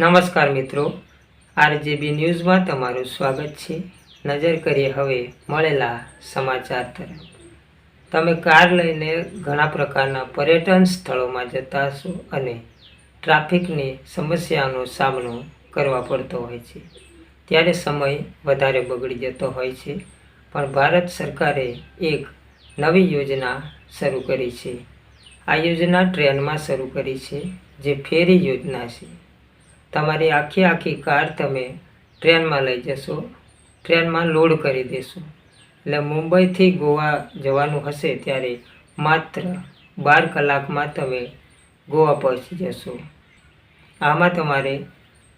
નમસ્કાર મિત્રો. આરજેબી ન્યૂઝમાં તમારું સ્વાગત છે. નજર કરીએ હવે મળેલા સમાચાર તરફ. તમે કાર લઈને ઘણા પ્રકારના પર્યટન સ્થળોમાં જતા હશો અને ટ્રાફિકની સમસ્યાનો સામનો કરવા પડતો હોય છે. ત્યારે સમય વધારે બગડી જતો હોય છે. પણ ભારત સરકારે એક નવી યોજના શરૂ કરી છે. આ યોજના ટ્રેનમાં શરૂ કરી છે, જે ફેરી યોજના છે. તમારી આખી આખી કાર તમે ટ્રેનમાં લઈ જશો. ટ્રેનમાં લોડ કરી દેશો. એટલે મુંબઈથી ગોવા જવાનું હશે ત્યારે માત્ર બાર કલાકમાં તમે ગોવા પહોંચી જશો. આમાં તમારે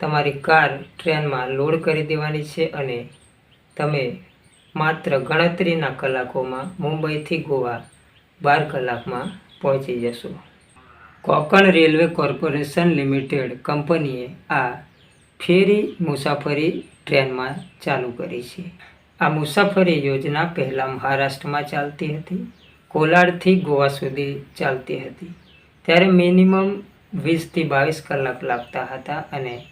તમારી કાર ટ્રેનમાં લોડ કરી દેવાની છે અને તમે માત્ર ગણતરીના કલાકોમાં મુંબઈથી ગોવા બાર કલાકમાં પહોંચી જશો. કોકણ રેલવે કોર્પોરેશન લિમિટેડ કંપનીએ આ ફેરી મુસાફરી ટ્રેનમાં ચાલુ કરી છે. આ મુસાફરી યોજના પહેલાં મહારાષ્ટ્રમાં ચાલતી હતી, કોલાડથી ગોવા સુધી ચાલતી હતી. ત્યારે મિનિમમ વીસથી બાવીસ કલાક લાગતા હતા અને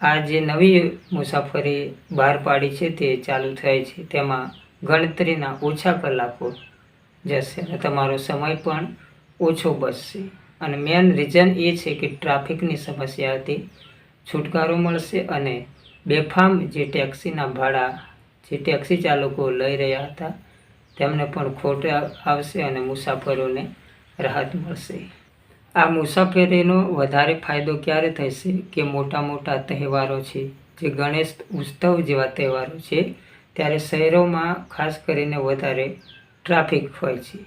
આ જે નવી મુસાફરી બહાર પાડી છે તે ચાલુ થઈ છે. તેમાં ગણતરીના ઓછા કલાકો જશે અને તમારો સમય પણ ઓછો બચશે. અને મેન રીઝન એ છે કે ટ્રાફિકની સમસ્યાથી છુટકારો મળશે અને બેફામ જે ટેક્સીના ભાડા, જે ટેક્સી ચાલકો લઈ રહ્યા હતા, તેમને પણ ખોટ આવશે અને મુસાફરોને રાહત મળશે. આ મુસાફરીનો વધારે ફાયદો ક્યારે થશે કે મોટા મોટા તહેવારો છે? જે ગણેશ ઉત્સવ જેવા તહેવારો છે, ત્યારે શહેરોમાં ખાસ કરીને વધારે ટ્રાફિક હોય છે.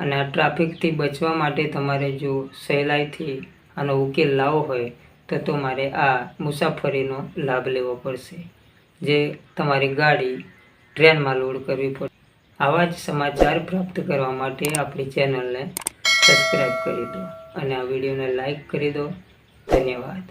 અને આ ટ્રાફિકથી બચવા માટે તમારે જો સહેલાઈથી આનો ઉકેલ લાવવો હોય, તો તમારે આ મુસાફરીનો લાભ લેવો પડશે. જે તમારી ગાડી ટ્રેનમાં લોડ કરવી પડશે આવા જ સમાચાર પ્રાપ્ત કરવા માટે આપણી ચેનલને સબસ્ક્રાઈબ કરી દો અને આ વિડીયોને લાઈક કરી દો. ધન્યવાદ.